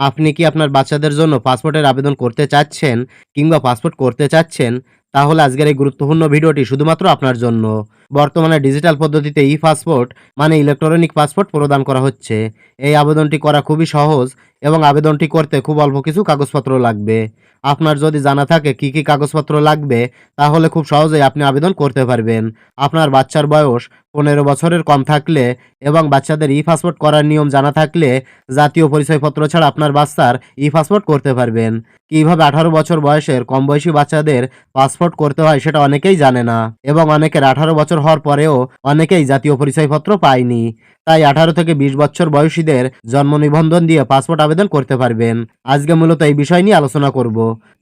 আপনি কি আপনার বাচ্চাদের জন্য পাসপোর্টের আবেদন করতে চাচ্ছেন কিংবা পাসপোর্ট করতে চাচ্ছেন? তাহলে আজকের এই গুরুত্বপূর্ণ ভিডিওটি শুধুমাত্র আপনার জন্য। বর্তমানে ডিজিটাল পদ্ধতিতে ই পাসপোর্ট মানে ইলেকট্রনিক পাসপোর্ট প্রদান করা হচ্ছে। এই আবেদনটি করা খুবই সহজ এবং আবেদনটি করতে খুব অল্প কিছু কাগজপত্র লাগবে। আপনার যদি জানা থাকে কি কি কাগজপত্র লাগবে, তাহলে খুব সহজেই আপনি আবেদন করতে পারবেন। আপনার বাচ্চার বয়স পনেরো বছরের কম থাকলে এবং বাচ্চাদের ই পাসপোর্ট করার নিয়ম জানা থাকলে জাতীয় পরিচয়পত্র ছাড়া আপনার বাচ্চার ই পাসপোর্ট করতে পারবেন। কীভাবে আঠারো বছর বয়সের কম বয়সী বাচ্চাদের পাসপোর্ট করতে হয় সেটা অনেকেই জানে না এবং অনেকের আঠারো বছর হওয়ার পরেও অনেকেই জাতীয় পরিচয়পত্র পায়নি। তাই আঠারো থেকে বিশ বছর বয়সীদের জন্ম নিবন্ধন দিয়ে পাসপোর্ট আবেদন করতে পারবেন। আজকে মূলত এই বিষয় নিয়ে আলোচনা করব।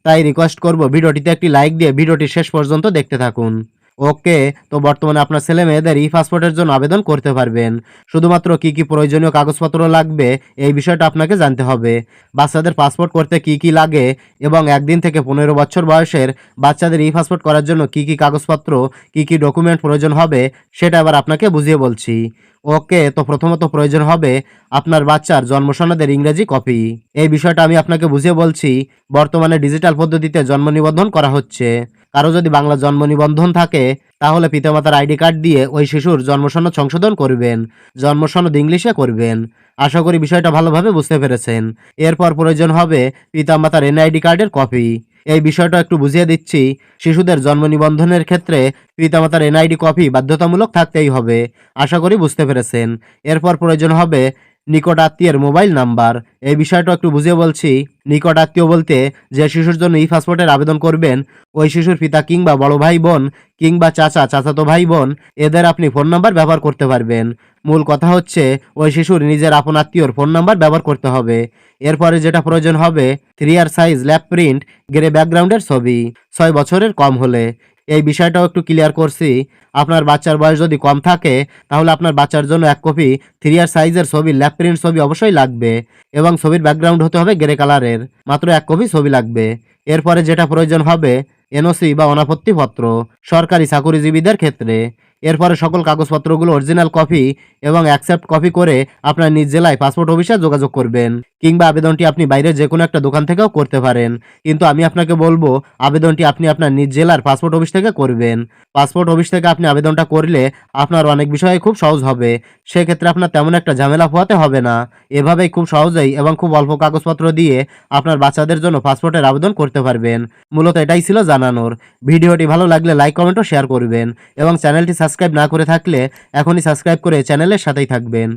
তাই রিকোয়েস্ট করব ভিডিওটিতে একটি লাইক দিয়ে ভিডিওটি শেষ পর্যন্ত দেখতে থাকুন। ওকে, তো বর্তমানে আপনার ছেলে মেয়েদের ই পাসপোর্টের জন্য আবেদন করতে পারবেন। শুধুমাত্র কি কি প্রয়োজনীয় কাগজপত্র লাগবে, এই বিষয়টা আপনাকে জানতে হবে। বাচ্চাদের পাসপোর্ট করতে কি কি লাগে এবং একদিন থেকে পনেরো বছর বয়সের বাচ্চাদের ই পাসপোর্ট করার জন্য কি কি কাগজপত্র, কি কি ডকুমেন্ট প্রয়োজন হবে, সেটা এবার আপনাকে বুঝিয়ে বলছি। ওকে, তো প্রথমত প্রয়োজন হবে আপনার বাচ্চার জন্ম ইংরেজি কপি। এই বিষয়টা আমি আপনাকে বুঝিয়ে বলছি, বর্তমানে ডিজিটাল পদ্ধতিতে জন্ম নিবন্ধন করা হচ্ছে। কারও যদি বাংলা জন্ম নিবন্ধন থাকে, তাহলে পিতামাতার আইডি কার্ড দিয়ে ওই শিশুর জন্মসনদ সংশোধন করবেন, জন্মসনদ ইংলিশে করবেন। আশা করি বিষয়টা ভালোভাবে বুঝতে পেরেছেন। এরপর প্রয়োজন হবে পিতামাতার এনআইডি কার্ডের কপি। এই বিষয়টা একটু বুঝিয়ে দিচ্ছি, শিশুদের জন্ম নিবন্ধনের ক্ষেত্রে পিতামাতার এনআইডি কপি বাধ্যতামূলক থাকতেই হবে, আশা করি বুঝতে পেরেছেন। এরপর প্রয়োজন হবে নিকট আত্মীয়ের মোবাইল নাম্বার। এই বিষয়টা একটু বুঝিয়ে বলছি নিকট আত্মীয় বলতে যে শিশুর জন্য ই পাসপোর্টের আবেদন করবেন, ওই শিশুর পিতা কিংবা বড় ভাই বোন কিংবা চাচা, চাচাতো ভাই বোন, এদের আপনি ফোন নাম্বার ব্যবহার করতে পারবেন। মূল কথা হচ্ছে, ওই শিশুর নিজের আপন আত্মীয়র ফোন নাম্বার ব্যবহার করতে হবে। এরপরে যেটা প্রয়োজন হবে three R size lab print grey ব্যাকগ্রাউন্ডের ছবি, ছয় বছরের কম হলে। এই বিষয়টাও একটু ক্লিয়ার করছি। আপনার বাচ্চার বয়স যদি কম থাকে, তাহলে আপনার বাচ্চার জন্য এক কপি থ্রি আর সাইজের ছবি ল্যাপ প্রিন্ট ছবি অবশ্যই লাগবে এবং ছবির ব্যাকগ্রাউন্ড হতে হবে গ্রে কালারের মাত্র এক কপি ছবি লাগবে। এরপরে যেটা প্রয়োজন হবে এনওসি বা অনাপত্তি পত্র, সরকারি চাকুরিজীবীদের ক্ষেত্রে। এরপরে সকল কাগজপত্রগুলো অরিজিনাল কপি এবং অ্যাকসেপ্ট কপি করে আপনার নিজ জেলায় পাসপোর্ট অফিসে যোগাযোগ করবেন, কিংবা আবেদনটি আপনি বাইরে যে কোনো একটা দোকান থেকেও করতে পারেন। কিন্তু আমি আপনাকে বলব, আবেদনটি আপনি আপনার নিজ জেলার পাসপোর্ট অফিস থেকে করবেন। পাসপোর্ট অফিস থেকে আপনি আবেদনটা করলে আপনার অনেক বিষয়ে খুব সহজ হবে। সেক্ষেত্রে আপনার তেমন একটা ঝামেলা পোহাতে হবে না। এভাবেই খুব সহজেই এবং খুব অল্প কাগজপত্র দিয়ে আপনার বাচ্চাদের জন্য পাসপোর্টের আবেদন করতে পারবেন। মূলত এটাই ছিল জানানোর। ভিডিওটি ভালো লাগলে লাইক কমেন্ট ও শেয়ার করবেন এবং চ্যানেলটি সাবস্ক্রাইব না করে থাকলে এখনই সাবস্ক্রাইব করে চ্যানেলের সাথেই থাকবেন।